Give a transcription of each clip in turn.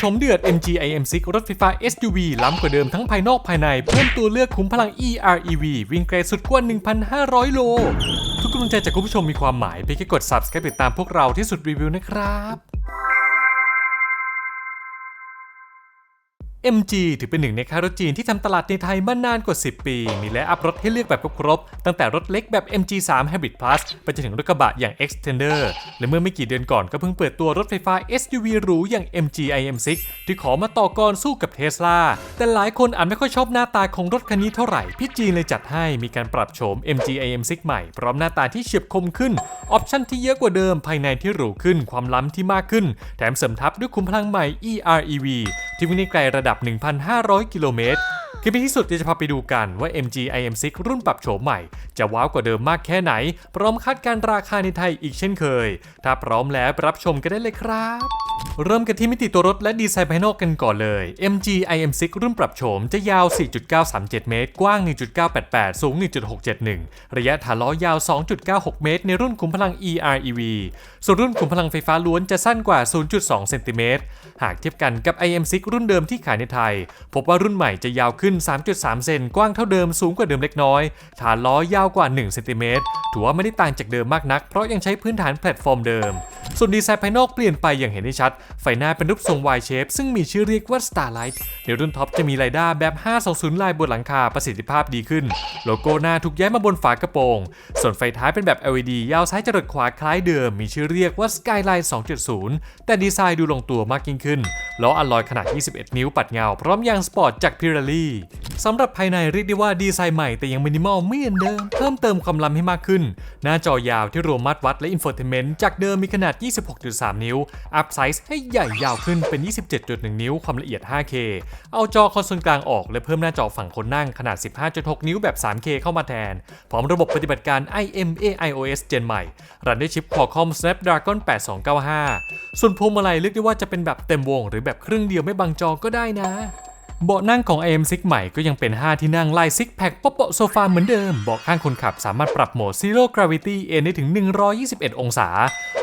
ชมเดือด MG IM6 รถไฟฟ้า SUV ล้ำกว่าเดิมทั้งภายนอกภายใน เพิ่มตัวเลือกคุ้มพลัง EREV วิ่งไกลสุดกว่า 1,500 โล ทุกกำลังใจจากคุณผู้ชมมีความหมายเพียงแค่กด subscribe ติดตามพวกเราที่สุดรีวิวนะครับ MG ถือเป็นหนึ่งในค่ายรถจีนที่ทำตลาดในไทยมานานกว่า 10 ปี มีและอัพรถให้เลือกแบบครบ ตั้งแต่รถเล็กแบบ MG3 Hybrid Plus ไปจนถึงรถกระบะอย่าง Extender และเมื่อไม่กี่เดือนก่อนก็เพิ่งเปิดตัวรถไฟฟ้า SUV หรูอย่าง MG IM6 ที่ขอมาต่อกรสู้กับ Tesla แต่หลายคนอาจไม่ค่อยชอบหน้าตาของรถคันนี้เท่าไหร่ พี่จีนเลยจัดให้มีการปรับโฉม MG IM6 ใหม่พร้อมหน้าตาที่เฉียบคมขึ้น ออปชั่นที่เยอะกว่าเดิมภายในที่หรูขึ้น ความล้ำที่มากขึ้น แถมเสริมทับด้วยคุ้มพลังใหม่ EREV ที่วิ่งได้ไกลระดับ1,500 กิโลเมตร ลิปที่สุดจะพาไปดูกันว่า MG IM6 รุ่นปรับโฉมใหม่ จะว้าวกว่าเดิมมากแค่ไหน พร้อมคาดการราคาในไทยอีกเช่นเคย ถ้าพร้อมแล้วไปรับชมกันได้เลยครับเริ่มกันที่มิติตัวรถและดีไซน์ภายนอกกันก่อนเลย MG IM6 รุ่นปรับโฉมจะยาว 4.937 เมตร กว้าง 1.988 สูง 1.671 ระยะฐานล้อยาว 2.96 เมตร ในรุ่นขุมพลัง EREV ส่วนรุ่นขุมพลังไฟฟ้าล้วนจะสั้นกว่า 0.2 เซนติเมตร หากเทียบกันกับ IM6 รุ่นเดิมที่ขายในไทย พบว่ารุ่นใหม่จะยาวขึ้น3.3 เซนกว้างเท่าเดิมสูงกว่าเดิมเล็กน้อย ฐานล้อยาวกว่า 1 เซนติเมตรถือว่าไม่ได้ต่างจากเดิมมากนัก เพราะยังใช้พื้นฐานแพลตฟอร์มเดิม ส่วนดีไซน์ภายนอกเปลี่ยนไปอย่างเห็นได้ชัด ไฟหน้าเป็นรูปทรง Y shape ซึ่งมีชื่อเรียกว่า Starlight ในรุ่นท็อปจะมีไรด้าแบบ 520 ลายบนหลังคาประสิทธิภาพดีขึ้น โลโก้หน้าถูกย้ายมาบนฝากระโปรง ส่วนไฟท้ายเป็นแบบ LED ยาวซ้ายจรดขวาคล้ายเดิม มีชื่อเรียกว่า Skyline 2.0 แต่ดีไซน์ดูลงตัวมากยิ่งขึ้นล้ออลลอยขนาด 21 นิ้วปัดเงา พร้อมยางสปอร์ตจาก Pirelli สำหรับภายในเรียกได้ว่าดีไซน์ใหม่แต่ยังมินิมอลไม่เหมือนเดิม เพิ่มเติมความล้ำให้มากขึ้น หน้าจอยาวที่รวมมาตรวัดและอินโฟเทนเมนต์จากเดิมมีขนาด 26.3 นิ้ว อัพไซส์ให้ใหญ่ยาวขึ้นเป็น 27.1 นิ้ว ความละเอียด 5K เอาจอคอนโซลกลางออกและเพิ่มหน้าจอฝั่งคนนั่งขนาด 15.6 นิ้วแบบ 3K เข้ามาแทน พร้อมระบบปฏิบัติการ IMAIOS Gen ใหม่ รันด้วยชิป Qualcomm Snapdragon 8295 ส่วนพวงมาลัยเรียกได้ว่าจะเป็นแบบเต็มวง หรือแบบครึ่งเดียวไม่บังจอก็ได้นะ เบาะนั่งของ AM6 ใหม่ก็ยังเป็น 5 ที่นั่งลายซิกแพคป๊อปเบาะโซฟาเหมือนเดิม เบาะข้างคนขับสามารถปรับโหมด Zero Gravity เอนได้ถึง 121 องศา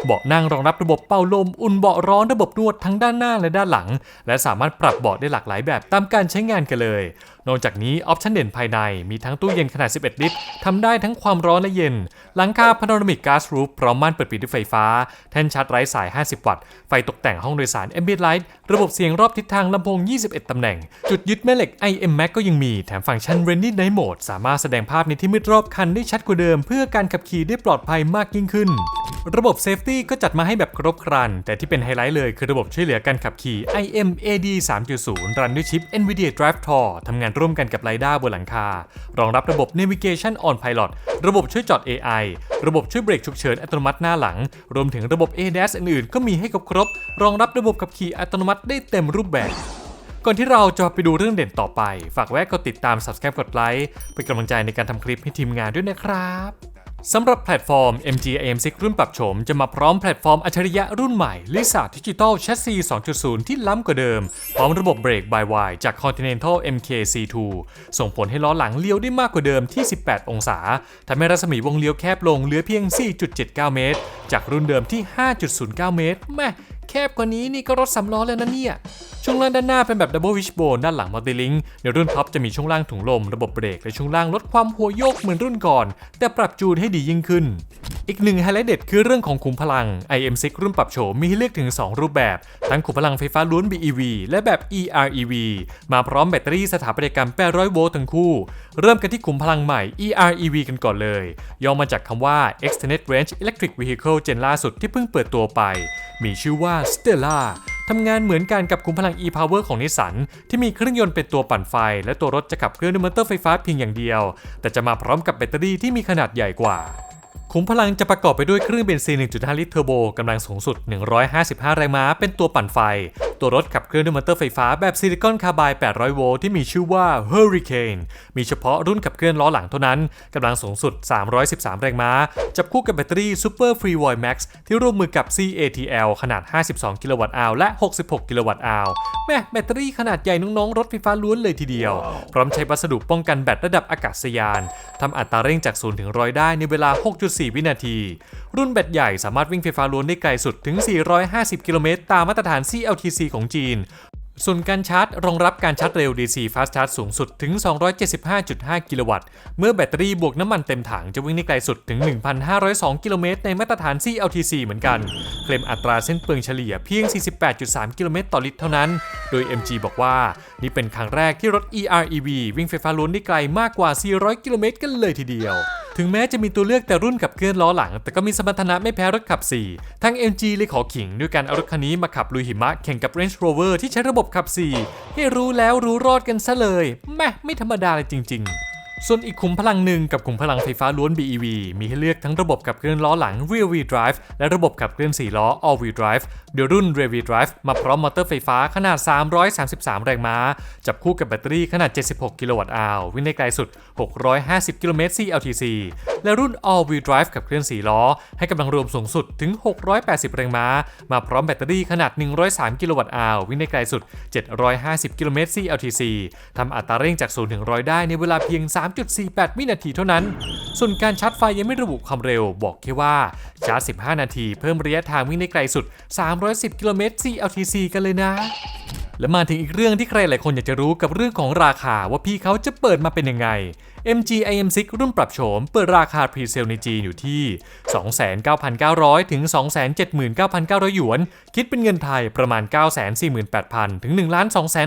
เบาะนั่งรองรับระบบเป่าลม อุ่นเบาะร้อนระบบนวดทั้งด้านหน้าและด้านหลัง และสามารถปรับเบาะได้หลากหลายแบบตามการใช้งานกันเลย นอกจากนี้ออปชันเด่นภายในมีทั้งตู้เย็นขนาด 11 ลิตรทำได้ทั้งความร้อนและเย็น หลังคาพาโนรามิกก๊าซรูฟพร้อมม่านเปิดปิดด้วยไฟฟ้า แท่นชาร์จไร้สาย 50 วัตต์ ไฟตกแต่งห้องโดยสาร Ambient Light ระบบเสียงรอบทิศทางลำโพง 21 ตำแหน่ง จุดยึดแม่เหล็ก IMMac ก็ยังมี แถมฟังก์ชัน Rainy Night Mode สามารถแสดงภาพในที่มืดรอบคันได้ชัดกว่าเดิม เพื่อการขับขี่ได้ปลอดภัยมากยิ่งขึ้น ระบบ Safety ก็จัดมาให้แบบครบครัน แต่ที่เป็นไฮไลท์เลยคือระบบช่วยเหลือการขับขี่ IMAD 3.0 รันด้วยชิป NVIDIA Drive Thor ทำงานร่วมกันกับไรด้าบนหลังคา รองรับระบบ Navigation on Pilot ระบบช่วยจอด AI ระบบช่วยเบรกฉุกเฉินอัตโนมัติหน้าหลัง รวมถึงระบบ ADAS อื่นๆ ก็มีให้ครบๆรองรับระบบขับขี่อัตโนมัติได้เต็มรูปแบบ ก่อนที่เราจะไปดูเรื่องเด่นต่อไป ฝากแวะกดติดตาม Subscribe กดไลค์เป็นกำลังใจในการทำคลิปให้ทีมงานด้วยนะครับ สำหรับแพลตฟอร์ม MG AM6 รุ่นปรับโฉมจะมาพร้อมแพลตฟอร์มอัจฉริยะรุ่นใหม่ลิซ่าดิจิตอลแชสซี2.0 ที่ล้ำกว่าเดิม พร้อมระบบเบรก by wire จาก Continental MK-C2 ส่งผลให้ล้อหลังเลี้ยวได้มากกว่าเดิมที่ 18 องศาทำให้รัศมีวงเลี้ยวแคบลงเหลือเพียง 4.79 เมตร จากรุ่นเดิมที่ 5.09 เมตรแม่ แคบกว่านี้นี่ก็รถสำล้อแล้วนะเนี่ย ช่วงล่างด้านหน้าเป็นแบบ Double Wishbone ด้านหลัง Multilink ในรุ่นท็อปจะมีช่วงล่างถุงลม ระบบเบรก และช่วงล่างลดความหัวโยกเหมือนรุ่นก่อน แต่ปรับจูนให้ดียิ่งขึ้น อีกหนึ่งไฮไลท์เด็ดคือเรื่องของขุมพลัง IM6 รุ่นปรับโฉมมีให้เลือกถึง 2 รูปแบบ ทั้งขุมพลังไฟฟ้าล้วน BEV และแบบ EREV มาพร้อมแบตเตอรี่สถาปัตยกรรม800โวลต์ทั้งคู่ เริ่มกันที่ขุมพลังใหม่ EREV กันก่อนเลยย่อมาจากคำว่า Extended Range Electric Vehicle เจนล่าสุดที่เพิ่งเปิดตัวไป มีชื่อว่า Stella ทำงานเหมือนกันกับขุมพลัง e-power ของนิสสันที่มีเครื่องยนต์เป็นตัวปั่นไฟ และตัวรถจะขับเคลื่อนด้วยมอเตอร์ไฟฟ้าเพียงอย่างเดียว แต่จะมาพร้อมกับแบตเตอรี่ที่มีขนาดใหญ่กว่าขุมพลังจะประกอบไปด้วยเครื่องเบนซิน 1.5 ลิตรเทอร์โบกำลังสูงสุด 155 แรงม้า เป็นตัวปั่นไฟ ตัวรถขับเคลื่อนด้วยมอเตอร์ไฟฟ้าแบบซิลิคอนคาร์บาย 800 โวลต์ที่มีชื่อว่า Hurricane มีเฉพาะรุ่นขับเคลื่อนล้อหลังเท่านั้น กำลังสูงสุด 313 แรงม้า จับคู่กับแบตเตอรี่ Super Free Void Max ที่ร่วมมือกับ CATL ขนาด 52 กิโลวัตต์อาวและ 66 กิโลวัตต์อาวแม่แบตเตอรี่ขนาดใหญ่น้องๆ รถไฟฟ้าล้วนเลยทีเดียว พร้อมใช้วัสดุป้องกันแบตระดับอากาศยานทำอัตราเร่งจาก0ถึง100 ได้ในเวลา 6.4 วินาที รุ่นแบตใหญ่สามารถวิ่งไฟฟ้าล้วนได้ไกลสุดถึง 450 กิโลเมตรตามมาตรฐาน CLTC ของจีน ส่วนการชาร์จ รองรับการชาร์จเร็ว DC Fast Charge สูงสุดถึง 275.5 กิโลวัตต์ เมื่อแบตเตอรี่บวกน้ำมันเต็มถังจะวิ่งได้ไกลสุดถึง 1,502 กิโลเมตรในมาตรฐาน CLTC เหมือนกัน เคลมอัตราเส้นเปลืองเฉลี่ยเพียง 48.3 กิโลเมตรต่อลิตรเท่านั้น โดย MG บอกว่า นี่เป็นครั้งแรกที่รถ EREV วิ่งไฟฟ้าล้วนได้ไกลมากกว่า 400 กิโลเมตรกันเลยทีเดียว ถึงแม้จะมีตัวเลือกแต่รุ่นขับเคลื่อนล้อหลัง แต่ก็มีสมรรถนะไม่แพ้รถขับ 4 ทั้ง MG เลยขอขิงด้วยการเอารถคันนี้มาขับลุยหิมะแข่งกับ Range Rover ที่ใช้ระบบขับ 4 ให้รู้แล้วรู้รอดกันซะเลยแม่ไม่ธรรมดาเลยจริง ๆ ส่วนอีกขุมพลังหนึ่งกับขุมพลังไฟฟ้าล้วน BEV มีให้เลือกทั้งระบบขับเคลื่อนล้อหลัง Rear Wheel Drive และระบบขับเคลื่อน4ล้อ All Wheel Drive โดยรุ่น Rear Wheel Drive มาพร้อมมอเตอร์ไฟฟ้าขนาด 333 แรงม้า จับคู่กับแบตเตอรี่ขนาด 76 กิโลวัตต์อาววิ่งได้ไกลสุด 650 กิโลเมตร CLTC และรุ่น All Wheel Drive ขับเคลื่อน4ล้อ ให้กำลังรวมสูงสุดถึง 680 แรงม้า มาพร้อมแบตเตอรี่ขนาด 103 กิโลวัตต์อาววิ่งได้ไกลสุด 750 กิโลเมตร CLTC ทำอัตราเร่งจาก0ถึง100 ได้ในเวลาเพียง3.48 วินาทีเท่านั้น ส่วนการชาร์จไฟยังไม่ระบุความเร็ว บอกแค่ว่าชาร์จ 15 นาที เพิ่มระยะทางวิ่งได้ไกลสุด 310 กิโลเมตร CLTC กันเลยนะ และมาถึงอีกเรื่องที่ใครหลายคนอยากจะรู้กับเรื่องของราคาว่าพี่เขาจะเปิดมาเป็นยังไง MG IM6 รุ่นปรับโฉมเปิดราคาพรีเซลในจีนอยู่ที่ 29,900 ถึง 279,900 หยวน คิดเป็นเงินไทยประมาณ 948,000 ถึง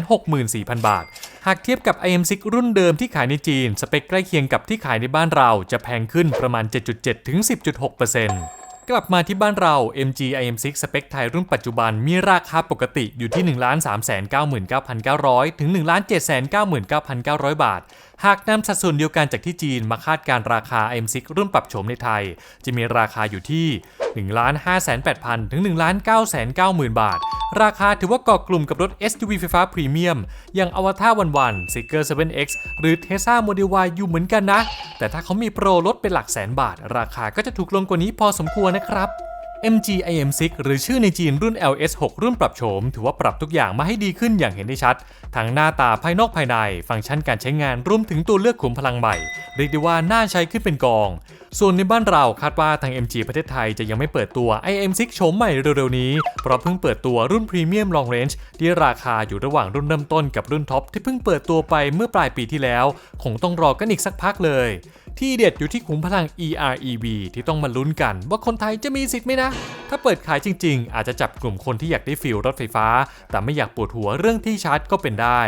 1,264,000 บาท หากเทียบกับ IM6 รุ่นเดิมที่ขายในจีน สเปคใกล้เคียงกับที่ขายในบ้านเราจะแพงขึ้นประมาณ 7.7 ถึง 10.6% กลับมาที่บ้านเรา MG IM6 สเปคไทยรุ่นปัจจุบันมีราคาปกติอยู่ที่ 1,399,900 ถึง 1,799,900 บาท หากนำสัดส่วนเดียวกันจากที่จีนมาคาดการราคา IM6 รุ่นปรับโฉมในไทย จะมีราคาอยู่ที่ 1 5 8 0 0 0 ถึง 1 9 9 0 0 0 บาท ราคาถือว่าเกาะกลุ่มกับรถ SUV ไฟฟ้าพรีเมียม อย่างอวตารวันวันซิกเกอร์ 7X หรือ Tesla Model Y อยู่เหมือนกันนะ แต่ถ้าเขามีโปรลดเป็นหลักแสนบาท ราคาก็จะถูกลงกว่านี้พอสมควรนะครับ MG IM6 หรือชื่อในจีนรุ่น LS6 รุ่นปรับโฉม ถือว่าปรับทุกอย่างมาให้ดีขึ้นอย่างเห็นได้ชัด ทั้งหน้าตาภายนอกภายใน ฟังก์ชันการใช้งานรวมถึงตัวเลือกขุมพลังใหม่ เรียกได้ว่าน่าใช้ขึ้นเป็นกอง ส่วนในบ้านเราคาดว่าทาง MG ประเทศไทยจะยังไม่เปิดตัว IM6 โฉมใหม่เร็วๆนี้ เพราะเพิ่งเปิดตัวรุ่นพรีเมียมลองเรนจ์ที่ราคาอยู่ระหว่างรุ่นเริ่มต้นกับรุ่นท็อปที่เพิ่งเปิดตัวไปเมื่อปลายปีที่แล้ว คงต้องรอกันอีกสักพักเลย ที่เด็ดอยู่ที่ขุมพลัง EREV ที่ต้องมาลุ้นกัน ว่าคนไทยจะมีสิทธิ์ไหมนะ ถ้าเปิดขายจริง ๆ อาจจะจับกลุ่มคนที่อยากได้ฟิลรถไฟฟ้า แต่ไม่อยากปวดหัวเรื่องที่ชาร์จก็เป็นได้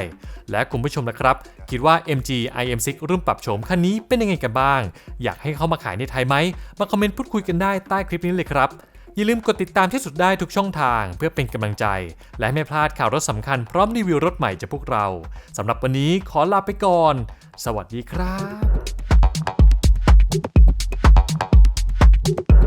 และคุณผู้ชมนะครับ คิดว่า MG IM6 รุ่นปรับโฉมคันนี้เป็นยังไงกันบ้าง อยากให้เข้ามาขายในไทยไหมมาคอมเมนต์พูดคุยกันได้ใต้คลิปนี้เลยครับอย่าลืมกดติดตามที่สุดได้ทุกช่องทางเพื่อเป็นกำลังใจ และไม่พลาดข่าวรถสำคัญพร้อมรีวิวรถใหม่จากพวกเราสำหรับวันนี้ขอลาไปก่อน สวัสดีครับ thank you